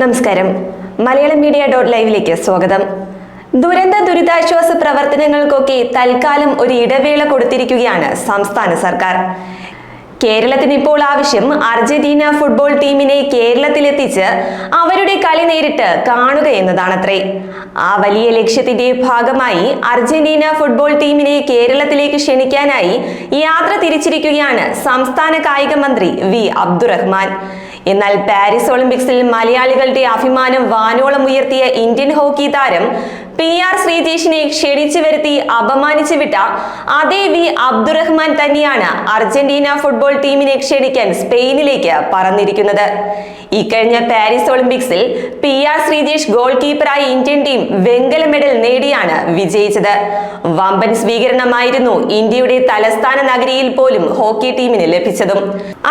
നമസ്കാരം. Malayalam media dot ലൈവിലേക്ക് സ്വാഗതം. ദുരന്ത ദുരിതാശ്വാസ പ്രവർത്തനങ്ങൾക്കൊക്കെ തൽക്കാലം ഒരു ഇടവേള കൊടുത്തിരിക്കുകയാണ് സംസ്ഥാന സർക്കാർ. കേരളത്തിന് ഇപ്പോൾ ആവശ്യം അർജന്റീന ഫുട്ബോൾ ടീമിനെ കേരളത്തിലെത്തിച്ച് അവരുടെ കളി നേരിട്ട് കാണുക എന്നതാണത്രേ. ആ വലിയ ലക്ഷ്യത്തിന്റെ ഭാഗമായി അർജന്റീന ഫുട്ബോൾ ടീമിനെ കേരളത്തിലേക്ക് ക്ഷണിക്കാനായി യാത്ര തിരിച്ചിരിക്കുകയാണ് സംസ്ഥാന കായിക മന്ത്രി വി അബ്ദുറഹ്മാൻ. എന്നാൽ പാരീസ് ഒളിമ്പിക്സിൽ മലയാളികളുടെ അഭിമാനം വാനോളം ഉയർത്തിയ ഇന്ത്യൻ ഹോക്കി താരം പി ആർ ശ്രീജേഷിനെ ക്ഷണിച്ചു വരുത്തി അപമാനിച്ചു വിട്ട അതേ വി അബ്ദുറഹ്മാൻ തന്നെയാണ് അർജന്റീന ഫുട്ബോൾ ടീമിനെ ക്ഷണിക്കാൻ സ്പെയിനിലേക്ക് പറന്നിരിക്കുന്നത്. ഇക്കഴിഞ്ഞ പാരീസ് ഒളിമ്പിക്സിൽ പി ആർ ശ്രീജേഷ് ഗോൾ കീപ്പറായി ഇന്ത്യൻ ടീം വെങ്കല മെഡൽ നേടിയാണ് വിജയിച്ചത്. വമ്പൻ സ്വീകരണമായിരുന്നു ഇന്ത്യയുടെ തലസ്ഥാന നഗരിയിൽ പോലും ഹോക്കി ടീമിന് ലഭിച്ചതും.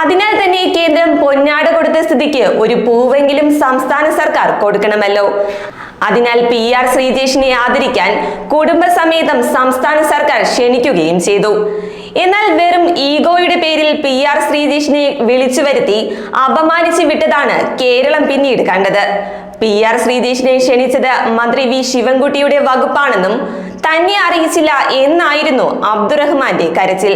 അതിനാൽ തന്നെ കേന്ദ്രം പൊന്നാട സ്ഥിതിക്ക് ഒരു പൂവെങ്കിലും സംസ്ഥാന സർക്കാർ കൊടുക്കണമല്ലോ. അതിനാൽ പി ആർ ശ്രീജേഷിനെ ആദരിക്കാൻ കുടുംബസമേതം സംസ്ഥാന സർക്കാർ ക്ഷണിക്കുകയും ചെയ്തു. എന്നാൽ വെറും ഈഗോയുടെ പേരിൽ പി ആർ ശ്രീജേഷിനെ വിളിച്ചു വരുത്തി അപമാനിച്ചു വിട്ടതാണ് കേരളം പിന്നീട് കണ്ടത്. പി ആർ ശ്രീജേഷിനെ ക്ഷണിച്ചത് മന്ത്രി വി ശിവൻകുട്ടിയുടെ വകുപ്പാണെന്നും തന്നെ അറിയിച്ചില്ല എന്നായിരുന്നു അബ്ദുറഹ്മാന്റെ കരച്ചിൽ.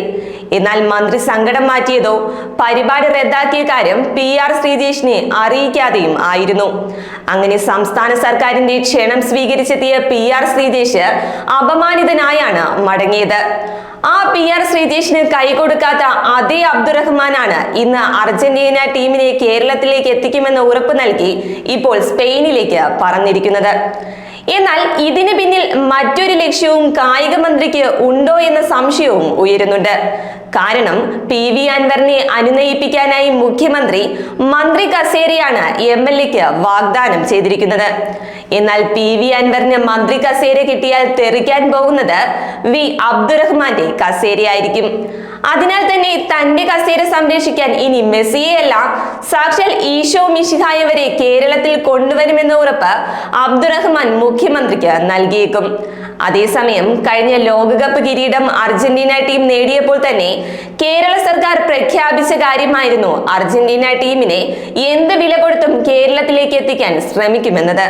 എന്നാൽ മന്ത്രി സങ്കടം മാറ്റിയതോ പരിപാടി റദ്ദാക്കിയ കാര്യം പി ആർ ശ്രീജേഷിനെ അറിയിക്കാതെയും ആയിരുന്നു. അങ്ങനെ സംസ്ഥാന സർക്കാരിന്റെ ക്ഷണം സ്വീകരിച്ചെത്തിയ പി ആർ ശ്രീജേഷ് അപമാനിതനായാണ് മടങ്ങിയത്. ആ പി ആർ ശ്രീജേഷിന് കൈകൊടുക്കാത്ത അതേ അബ്ദുറഹ്മാനാണ് ഇന്ന് അർജന്റീന ടീമിനെ കേരളത്തിലേക്ക് എത്തിക്കുമെന്ന് ഉറപ്പ് നൽകി ഇപ്പോൾ സ്പെയിനിലേക്ക് പറഞ്ഞിരിക്കുന്നത് എന്നാൽ ഇതിന് പിന്നിൽ മറ്റൊരു ലക്ഷ്യവും കായിക മന്ത്രിക്ക് ഉണ്ടോ എന്ന സംശയവും ഉയരുന്നുണ്ട്. കാരണം പി വി അൻവറിനെ അനുനയിപ്പിക്കാനായി മുഖ്യമന്ത്രി മന്ത്രി കസേരയാണ് എം എൽ എക്ക് വാഗ്ദാനം ചെയ്തിരിക്കുന്നത്. എന്നാൽ പി വി അൻവറിന് മന്ത്രി കസേര കിട്ടിയാൽ തെറിക്കാൻ പോകുന്നത് വി അബ്ദുറഹ്മാന്റെ കസേരയായിരിക്കും. അതിനാൽ തന്നെ തന്റെ കസേര സംരക്ഷിക്കാൻ ഇനി മെസ്സിയെയല്ല സാക്ഷാൽ ഈശോ മിശിഹായവരെ കേരളത്തിൽ കൊണ്ടുവരുമെന്ന ഉറപ്പ് അബ്ദുറഹ്മാൻ മുഖ്യമന്ത്രിക്ക് നൽകിയേക്കും. അതേസമയം കഴിഞ്ഞ ലോകകപ്പ് കിരീടം അർജന്റീന ടീം നേടിയപ്പോൾ തന്നെ കേരള സർക്കാർ പ്രഖ്യാപിച്ച കാര്യമായിരുന്നു അർജന്റീന ടീമിനെ എന്ത് വില കൊടുത്തും കേരളത്തിലേക്ക് എത്തിക്കാൻ ശ്രമിക്കുമെന്നത്.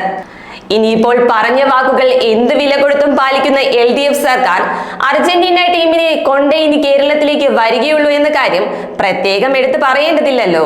ഇനിയിപ്പോൾ പറഞ്ഞ വാക്കുകൾ എന്ത് വില കൊടുത്തും പാലിക്കുന്ന എൽ ഡി എഫ് സർക്കാർ അർജന്റീന ടീമിനെ കൊണ്ടേ ഇനി കേരളത്തിലേക്ക് വരികയുള്ളൂ എന്ന കാര്യം പ്രത്യേകം എടുത്തു പറയേണ്ടതില്ലല്ലോ.